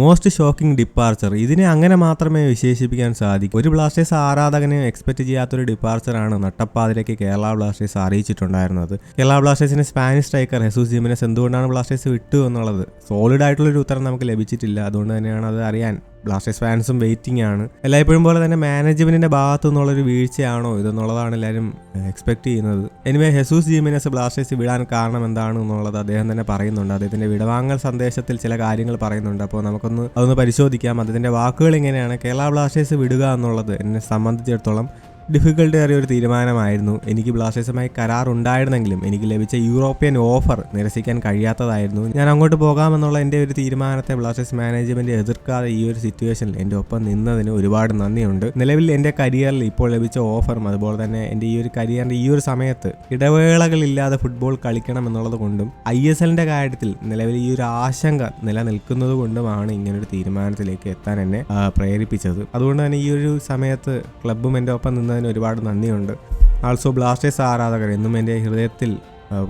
Most shocking departure ഇതിനെ അങ്ങനെ മാത്രമേ വിശേഷിപ്പിക്കാൻ സാധിക്കൂ. ഒരു ബ്ലാസ്റ്റേഴ്സ് ആരാധകന് എക്സ്പെക്ട് ചെയ്യാത്തൊരു ഡിപ്പാർച്ചറാണ് നട്ടപ്പാതിലേക്ക് കേരള ബ്ലാസ്റ്റേഴ്സ് അറിയിച്ചിട്ടുണ്ടായിരുന്നത്. കേരള ബ്ലാസ്റ്റേഴ്സിന് സ്പാനിഷ് സ്ട്രൈക്കർ ഹെസൂസ് ജിമിനസ് എന്തുകൊണ്ടാണ് ബ്ലാസ്റ്റേഴ്സ് വിട്ടു എന്നുള്ളത്? സോളിഡ് ആയിട്ടുള്ളൊരു ഉത്തരം നമുക്ക് ലഭിച്ചിട്ടില്ല. അതുകൊണ്ട് തന്നെയാണ് അത് അറിയാൻ. ബ്ലാസ്റ്റേഴ്സ് ഫാൻസും വെയിറ്റിംഗ് ആണ്. എല്ലായ്പ്പോഴും പോലെ തന്നെ മാനേജ്മെന്റിന്റെ ഭാഗത്തു നിന്നുള്ളൊരു വീഴ്ചയാണോ ഇതെന്നുള്ളതാണ് എല്ലാവരും എക്സ്പെക്ട് ചെയ്യുന്നത്. എനിവേ ഹെസൂസ് ജീമിനസ് ബ്ലാസ്റ്റേഴ്സ് വിടാൻ കാരണം എന്താണ് എന്നുള്ളത് അദ്ദേഹം തന്നെ പറയുന്നുണ്ട്. അദ്ദേഹത്തിന്റെ വിടവാങ്ങൽ സന്ദേശത്തിൽ ചില കാര്യങ്ങൾ പറയുന്നുണ്ട്. അപ്പോൾ നമുക്കൊന്ന് അതൊന്ന് പരിശോധിക്കാം. അദ്ദേഹത്തിന്റെ വാക്കുകൾ എങ്ങനെയാണ്? കേരള ബ്ലാസ്റ്റേഴ്സ് വിടുക എന്നുള്ളത് എന്നെ സംബന്ധിച്ചിടത്തോളം ഡിഫിക്കൽട്ട് ഏറിയ ഒരു തീരുമാനമായിരുന്നു. എനിക്ക് ബ്ലാസ്റ്റേഴ്സുമായി കരാർ ഉണ്ടായിരുന്നെങ്കിലും എനിക്ക് ലഭിച്ച യൂറോപ്യൻ ഓഫർ നിരസിക്കാൻ കഴിയാത്തതായിരുന്നു. ഞാൻ അങ്ങോട്ട് പോകാമെന്നുള്ള എന്റെ ഒരു തീരുമാനത്തെ ബ്ലാസ്റ്റേഴ്സ് മാനേജ്മെന്റ് എതിർക്കാതെ ഈ ഒരു സിറ്റുവേഷനിൽ എന്റെ ഒപ്പം നിന്നതിന് ഒരുപാട് നന്ദിയുണ്ട്. നിലവിൽ എന്റെ കരിയറിൽ ഇപ്പോൾ ലഭിച്ച ഓഫറും അതുപോലെ തന്നെ എന്റെ ഈ ഒരു കരിയറിന്റെ ഈ ഒരു സമയത്ത് ഇടവേളകളില്ലാതെ ഫുട്ബോൾ കളിക്കണം എന്നുള്ളത് കൊണ്ടും ഐ എസ് എല്ലിന്റെ കാര്യത്തിൽ നിലവിൽ ഈ ഒരു ആശങ്ക നിലനിൽക്കുന്നത് കൊണ്ടുമാണ് ഇങ്ങനൊരു തീരുമാനത്തിലേക്ക് എത്താൻ എന്നെ പ്രേരിപ്പിച്ചത്. അതുകൊണ്ട് തന്നെ ഈ ഒരു സമയത്ത് ക്ലബും എന്റെ ഒപ്പം നിന്നതിന് ഒരുപാട് നന്ദിയുണ്ട്. ആൾസോ ബ്ലാസ്റ്റേഴ്സ് ആരാധകർ എന്നും എന്റെ ഹൃദയത്തിൽ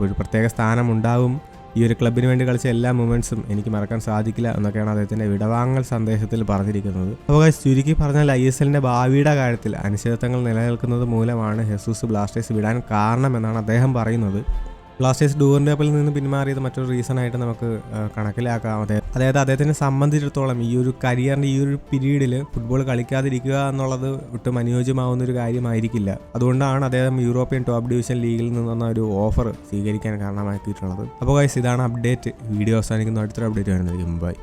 ഒരു പ്രത്യേക സ്ഥാനം ഉണ്ടാവും ഈ ഒരു ക്ലബിന് വേണ്ടി കളിച്ച എല്ലാ മൂമെന്റ്സും എനിക്ക് മറക്കാൻ സാധിക്കില്ല എന്നൊക്കെയാണ് അദ്ദേഹത്തിന്റെ വിടവാങ്ങൽ സന്ദേശത്തിൽ പറഞ്ഞിരിക്കുന്നത്. അപ്പോൾ ചുരുക്കി പറഞ്ഞാൽ ഐ എസ് എല്ലിന്റെ ഭാവിയുടെ കാര്യത്തിൽ അനിശ്ചിതത്വങ്ങൾ നിലനിൽക്കുന്നത് മൂലമാണ് ഹെസൂസ് ബ്ലാസ്റ്റേഴ്സ് വിടാൻ കാരണമെന്നാണ് അദ്ദേഹം പറയുന്നത്. ബ്ലാസ്റ്റേഴ്സ് ഡൂറിന്റെ കപ്പിൽ നിന്ന് പിന്മാറിയത് മറ്റൊരു റീസൺ ആയിട്ട് നമുക്ക് കണക്കിലാക്കാം. അതെ അതായത് അദ്ദേഹത്തിനെ സംബന്ധിച്ചിടത്തോളം ഈ ഒരു കരിയറിന്റെ ഈ ഒരു പീരീഡിൽ ഫുട്ബോൾ കളിക്കാതിരിക്കുക എന്നുള്ളത് ഒട്ടും അനുയോജ്യമാവുന്ന ഒരു കാര്യമായിരിക്കില്ല. അതുകൊണ്ടാണ് അദ്ദേഹം യൂറോപ്യൻ ടോപ്പ് ഡിവിഷൻ ലീഗിൽ നിന്ന് വന്ന ഒരു ഓഫർ സ്വീകരിക്കാൻ കാരണമാക്കിയിട്ടുള്ളത്. അപ്പോൾ ഗൈസ് ഇതാണ് അപ്ഡേറ്റ് വീഡിയോ അവസാനിക്കുന്ന. അടുത്തൊരു അപ്ഡേറ്റ് വരുന്നതായിരിക്കും. ബൈ